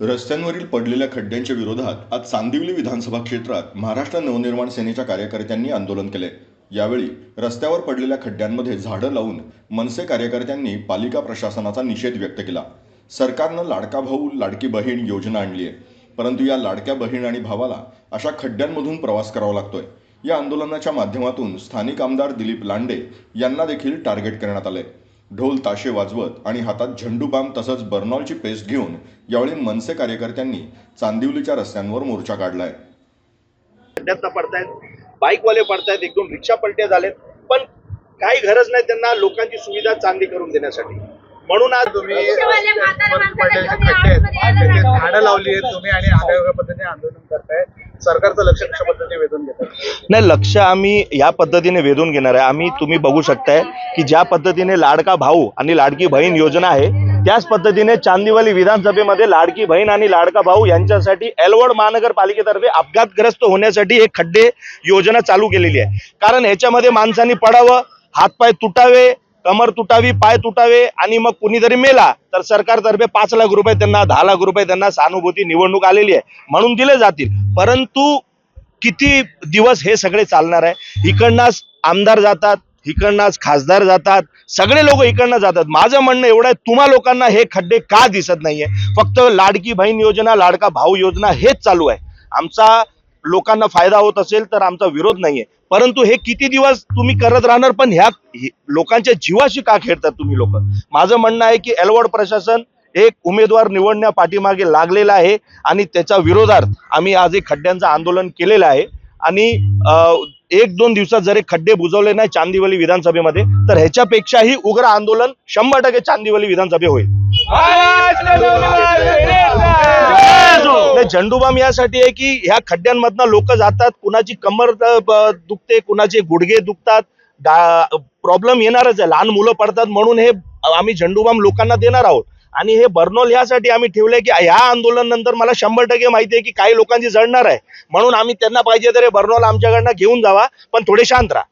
रस्त्यांवरील पडलेल्या खड्ड्यांच्या विरोधात आज चांदिवली विधानसभा क्षेत्रात महाराष्ट्र नवनिर्माण सेनेच्या कार्यकर्त्यांनी आंदोलन केले. यावेळी रस्त्यावर पडलेल्या खड्ड्यांमध्ये झाडं लावून मनसे कार्यकर्त्यांनी पालिका प्रशासनाचा निषेध व्यक्त केला. सरकारनं लाडका भाऊ लाडकी बहीण योजना आणली आहे. परंतु या लाडक्या बहीण आणि भावाला अशा खड्ड्यांमधून प्रवास करावा लागतोय. या आंदोलनाच्या माध्यमातून स्थानिक आमदार दिलीप लांडे यांना देखील टार्गेट करण्यात आले ढोल ताशे वाजवत आणि हातात झेंडू बाम तसंच बर्नॉलची पेस्ट घेऊन यावेळी मनसे कार्यकर्त्यांनी चांदिवलीच्या रस्त्यांवर मोर्चा काढलाय. पडतायत बाईकवाले पडतायत एक दोन रिक्षा पलट्या झालेत पण काही गरज नाही त्यांना लोकांची सुविधा चांगली करून देण्यासाठी. म्हणून आज तुम्ही झाडं लावली आहेत तुम्ही आणि आगळ्या पद्धतीने आंदोलन करताय सरकारचं लक्ष कशा पद्धतीने वेधून घेतात? नाही लक्ष आम्ही या पद्धतीने वेधून घेणार आहे. आम्ही तुम्ही बघू शकताय की ज्या पद्धतीने लाडका भाऊ आणि लाडकी बहीण योजना आहे त्याच पद्धतीने चांदीवली विधानसभेमध्ये लाडकी बहीण आणि लाडका भाऊ यांच्यासाठी एलवड महानगरपालिकेतर्फे अपघातग्रस्त होण्यासाठी एक खड्डे योजना चालू केलेली आहे. कारण ह्याच्यामध्ये माणसांनी पडावं हातपाय तुटावे कमर तुटावी पाय तुटावे आणि मग कुणीतरी मेला तर सरकारतर्फे पाच लाख रुपये त्यांना दहा लाख रुपये त्यांना सहानुभूती निवडणूक आलेली आहे. म्हणून दिले जातील. परंतु किती दिवस हे सगळे चालणार आहे? इकडनंच आमदार जातात इकडनंच खासदार जातात सगळे लोक इकडनं जातात. माझं म्हणणं एवढं आहे तुम्हा लोकांना हे खड्डे का दिसत नाहीये? फक्त लाडकी बहीण योजना लाडका भाऊ योजना हेच चालू आहे. आमचा लोकांना फायदा होत असेल तर आमचा विरोध नाहीये. परंतु हे किती दिवस तुम्ही करत राहणार पण ह्या लोकांच्या जीवाशी का खेळतात तुम्ही लोक? माझं म्हणणं आहे की एलवड प्रशासन एक उमेदवार निवडण्या पाठीमागे लागलेला आहे आणि त्याच्या विरोधात आम्ही आज एक खड्ड्यांचं आंदोलन केलेलं आहे. आणि एक दोन दिवसात जरी खड्डे बुजवले नाही चांदिवली विधानसभेमध्ये तर ह्याच्यापेक्षाही उग्र आंदोलन शंभर टक्के चांदिवली विधानसभे होईल. झेंडूबाम यासाठी आहे की ह्या खड्ड्यांमधनं लोक जातात कुणाची कमर दुखते कुणाचे गुडघे दुखतात प्रॉब्लेम येणारच आहे लहान मुलं पडतात म्हणून हे आम्ही झेंडूबाम लोकांना देणार आहोत. आणि हे बर्नोल ह्यासाठी आम्ही ठेवलंय की ह्या आंदोलन नंतर मला शंभर टक्के माहिती आहे की काही लोकांची जळणार आहे. म्हणून आम्ही त्यांना पाहिजे तर हे बर्नोल आमच्याकडनं घेऊन जावा पण थोडे शांत राहा.